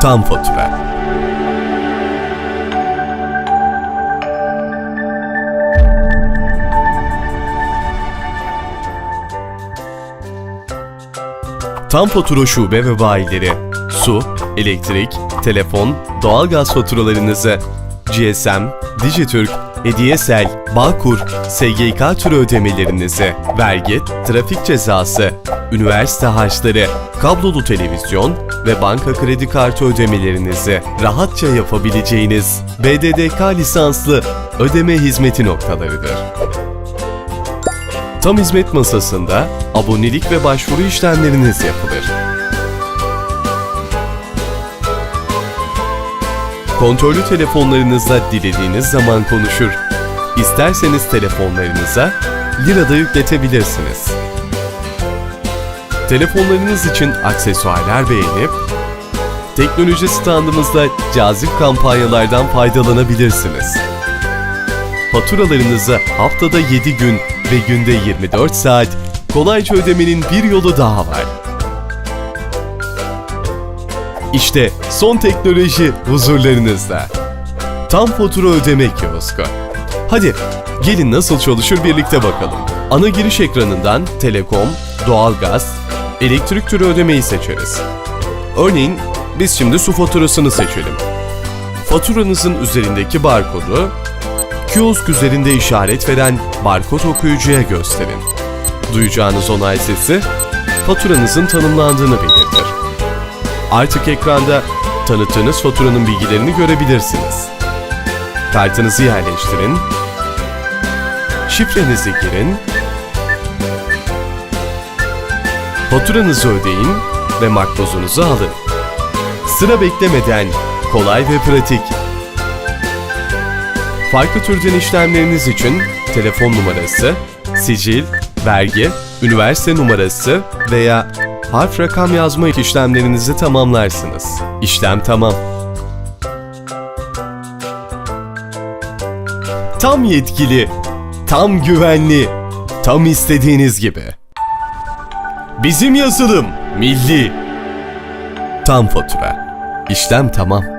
Tam fatura. Tam fatura şube ve bayileri su, elektrik, telefon, doğalgaz faturalarınızı GSM, Dijitürk, Hediyesel, Bağkur, SGK türü ödemelerinizi, vergi, trafik cezası, üniversite harçları, kablolu televizyon ve banka kredi kartı ödemelerinizi rahatça yapabileceğiniz BDDK lisanslı ödeme hizmeti noktalarıdır. Tam hizmet masasında abonelik ve başvuru işlemleriniz yapılır. Kontrollü telefonlarınızla dilediğiniz zaman konuşur. İsterseniz telefonlarınıza lirada yükletebilirsiniz. Telefonlarınız için aksesuarlar beğenip teknoloji standımızda cazip kampanyalardan faydalanabilirsiniz. Faturalarınızı haftada 7 gün ve günde 24 saat kolayca ödemenin bir yolu daha var. İşte son teknoloji huzurlarınızda. Tam fatura ödeme kiosku. Hadi gelin nasıl çalışır birlikte bakalım. Ana giriş ekranından telekom, doğalgaz, elektrik türü ödemeyi seçeriz. Örneğin biz şimdi su faturasını seçelim. Faturanızın üzerindeki barkodu kiosk üzerinde işaret veren barkod okuyucuya gösterin. Duyacağınız onay sesi faturanızın tanımlandığını belirtir. Artık ekranda tanıttığınız faturanın bilgilerini görebilirsiniz. Kartınızı yerleştirin, şifrenizi girin, faturanızı ödeyin ve makbuzunuzu alın. Sıra beklemeden kolay ve pratik Farklı türden işlemleriniz için telefon numarası, sicil, vergi, üniversite numarası veya harf rakam yazma işlemlerinizi tamamlarsınız. İşlem tamam. Tam yetkili, tam güvenli, tam istediğiniz gibi. Bizim yazılım milli. Tam fatura. İşlem tamam.